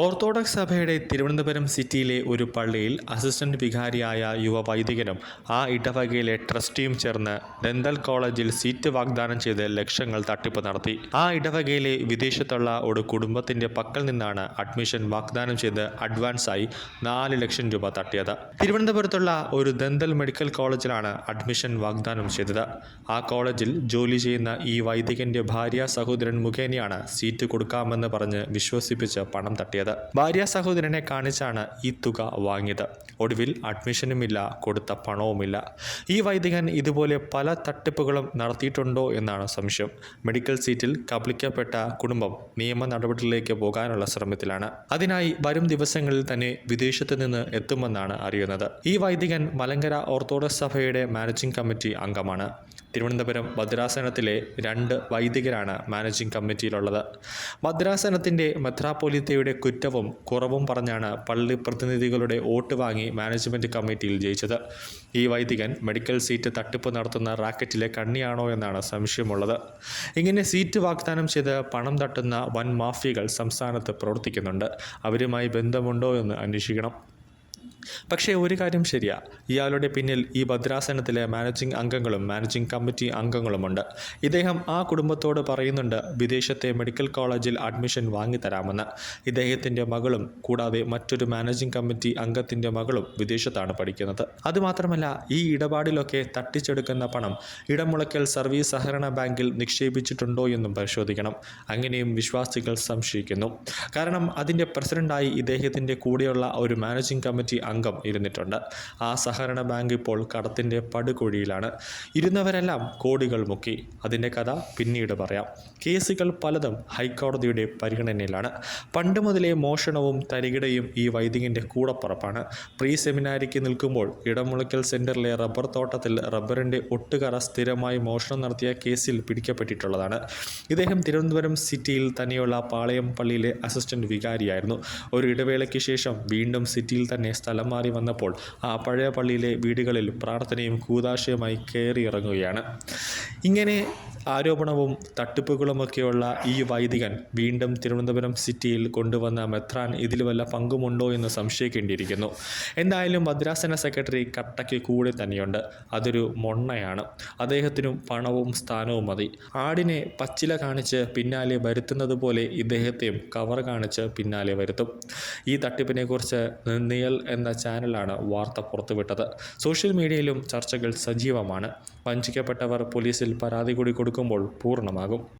Orthodox സഭയുടെ തിരുവനന്തപുരം സിറ്റിയിലെ ഒരു പള്ളിയിൽ അസിസ്റ്റന്റ് വികാരിയായ യുവ വൈദികനും ആ ഇടവകയിലെ ട്രസ്റ്റിയും ചേർന്ന് ഡെന്തൽ കോളേജിൽ സീറ്റ് വാഗ്ദാനം ചെയ്ത് ലക്ഷങ്ങൾ തട്ടിപ്പ് നടത്തി. ആ ഇടവകയിലെ വിദേശത്തുള്ള ഒരു കുടുംബത്തിന്റെ പക്കൽ നിന്നാണ് അഡ്മിഷൻ വാഗ്ദാനം ചെയ്ത് അഡ്വാൻസായി നാല് ലക്ഷം രൂപ തട്ടിയത്. തിരുവനന്തപുരത്തുള്ള ഒരു ദന്തൽ മെഡിക്കൽ കോളേജിലാണ് അഡ്മിഷൻ വാഗ്ദാനം ചെയ്തത്. ആ കോളേജിൽ ജോലി ചെയ്യുന്ന ഈ വൈദികന്റെ ഭാര്യ സഹോദരൻ മുഖേനയാണ് സീറ്റ് കൊടുക്കാമെന്ന് പറഞ്ഞ് വിശ്വസിപ്പിച്ച് പണം തട്ടിയത്. ഭാര്യ സഹോദരനെ കാണിച്ചാണ് ഈ തുക വാങ്ങിയത്. ഒടുവിൽ അഡ്മിഷനുമില്ല കൊടുത്ത പണവുമില്ല. ഈ വൈദികൻ ഇതുപോലെ പല തട്ടിപ്പുകളും നടത്തിയിട്ടുണ്ടോ എന്നാണ് സംശയം. മെഡിക്കൽ സീറ്റിൽ കബളിക്കപ്പെട്ട കുടുംബം നിയമ നടപടികളിലേക്ക് പോകാനുള്ള ശ്രമത്തിലാണ്. അതിനായി വരും ദിവസങ്ങളിൽ തന്നെ വിദേശത്ത് നിന്ന് എത്തുമെന്നാണ് അറിയുന്നത്. ഈ വൈദികൻ മലങ്കര ഓർത്തഡോക്സ് സഭയുടെ മാനേജിംഗ് കമ്മിറ്റി അംഗമാണ്. തിരുവനന്തപുരം ഭദ്രാസനത്തിലെ രണ്ട് വൈദികരാണ് മാനേജിംഗ് കമ്മിറ്റിയിലുള്ളത്. ഭദ്രാസനത്തിന്റെ മെത്രാപ്പൊലിത്തയുടെ കുറ്റവും കുറവും പറഞ്ഞാണ് പള്ളി പ്രതിനിധികളുടെ വോട്ട് വാങ്ങി മാനേജ്മെന്റ് കമ്മിറ്റിയിൽ ജയിച്ചത്. ഈ വൈദികൻ മെഡിക്കൽ സീറ്റ് തട്ടിപ്പ് നടത്തുന്ന റാക്കറ്റിലെ കണ്ണിയാണോ എന്നാണ് സംശയമുള്ളത്. ഇങ്ങനെ സീറ്റ് വാഗ്ദാനം ചെയ്ത് പണം തട്ടുന്ന വൻ മാഫിയകൾ സംസ്ഥാനത്ത് പ്രവർത്തിക്കുന്നുണ്ട്. അവരുമായി ബന്ധമുണ്ടോ എന്ന് അന്വേഷിക്കണം. പക്ഷേ ഒരു കാര്യം ശരിയാ. ഇയാളുടെ പിന്നിൽ ഈ ഭദ്രാസനത്തിലെ മാനേജിംഗ് അംഗങ്ങളും മാനേജിംഗ് കമ്മിറ്റി അംഗങ്ങളുമുണ്ട്. ഇദ്ദേഹം ആ കുടുംബത്തോട് പറയുന്നുണ്ട് വിദേശത്തെ മെഡിക്കൽ കോളേജിൽ അഡ്മിഷൻ വാങ്ങിത്തരാമെന്ന്. ഇദ്ദേഹത്തിന്റെ മകളും കൂടാതെ മറ്റൊരു മാനേജിംഗ് കമ്മിറ്റി അംഗത്തിന്റെ മകളും വിദേശത്താണ് പഠിക്കുന്നത്. അതുമാത്രമല്ല ഈ ഇടപാടിലൊക്കെ തട്ടിച്ചെടുക്കുന്ന പണം ഇടമുളയ്ക്കൽ സർവീസ് സഹകരണ ബാങ്കിൽ നിക്ഷേപിച്ചിട്ടുണ്ടോ എന്നും പരിശോധിക്കണം. അങ്ങനെയും വിശ്വാസികൾ സംശയിക്കുന്നു. കാരണം അതിന്റെ പ്രസിഡന്റായി ഇദ്ദേഹത്തിന്റെ കൂടെയുള്ള ഒരു മാനേജിംഗ് കമ്മിറ്റി അംഗം ഇരുന്നിട്ടുണ്ട്. ആ സഹകരണ ബാങ്ക് ഇപ്പോൾ കടത്തിന്റെ പടുകുഴിയിലാണ്. ഇരുന്നവരെല്ലാം കോടികൾ മുക്കി. അതിന്റെ കഥ പിന്നീട് പറയാം. കേസുകൾ പലതും ഹൈക്കോടതിയുടെ പരിഗണനയിലാണ്. പണ്ട് മുതലേ മോഷണവും തരികിടയും ഈ വൈദികന്റെ കൂടപ്പുറപ്പാണ്. പ്രീ സെമിനാരിക്ക് നിൽക്കുമ്പോൾ ഇടമുളയ്ക്കൽ സെന്ററിലെ റബ്ബർ തോട്ടത്തിൽ റബ്ബറിന്റെ ഒട്ടുകറ സ്ഥിരമായി മോഷണം നടത്തിയ കേസിൽ പിടിക്കപ്പെട്ടിട്ടുള്ളതാണ്. ഇദ്ദേഹം തിരുവനന്തപുരം സിറ്റിയിൽ തന്നെയുള്ള പാളയം പള്ളിയിലെ അസിസ്റ്റന്റ് വികാരിയായിരുന്നു. ഒരു ഇടവേളയ്ക്ക് ശേഷം വീണ്ടും സിറ്റിയിൽ തന്നെ സ്ഥലം മാറി വന്നപ്പോൾ ആ പഴയ പള്ളിയിലെ വീടുകളിൽ പ്രാർത്ഥനയും കൂതാശയുമായി കയറിയിറങ്ങുകയാണ് ഇങ്ങനെ ആരോപണവും തട്ടിപ്പുകളുമൊക്കെയുള്ള ഈ വൈദികൻ വീണ്ടും തിരുവനന്തപുരം സിറ്റിയിൽ കൊണ്ടുവന്ന മെത്രാൻ ഇതിൽ വല്ല പങ്കുമുണ്ടോ എന്ന് സംശയിക്കേണ്ടിയിരിക്കുന്നു. എന്തായാലും മദ്രാസന സെക്രട്ടറി കട്ടയ്ക്ക് കൂടെ തന്നെയുണ്ട്. അതൊരു മൊണ്ണയാണ്. അദ്ദേഹത്തിനും പണവും സ്ഥാനവും മതി. ആടിനെ പച്ചില കാണിച്ച് പിന്നാലെ വരുത്തുന്നത് പോലെ ഇദ്ദേഹത്തെയും കവർ കാണിച്ച് പിന്നാലെ വരുത്തും. ഈ തട്ടിപ്പിനെക്കുറിച്ച് നിയൽ എന്ന ചാനലാണ് വാർത്ത പുറത്തുവിട്ടത്. സോഷ്യൽ മീഡിയയിലും ചർച്ചകൾ സജീവമാണ്. വഞ്ചിക്കപ്പെട്ടവർ പോലീസിൽ പരാതി കൂടി കൊടുക്കുമ്പോൾ പൂർണ്ണമാകും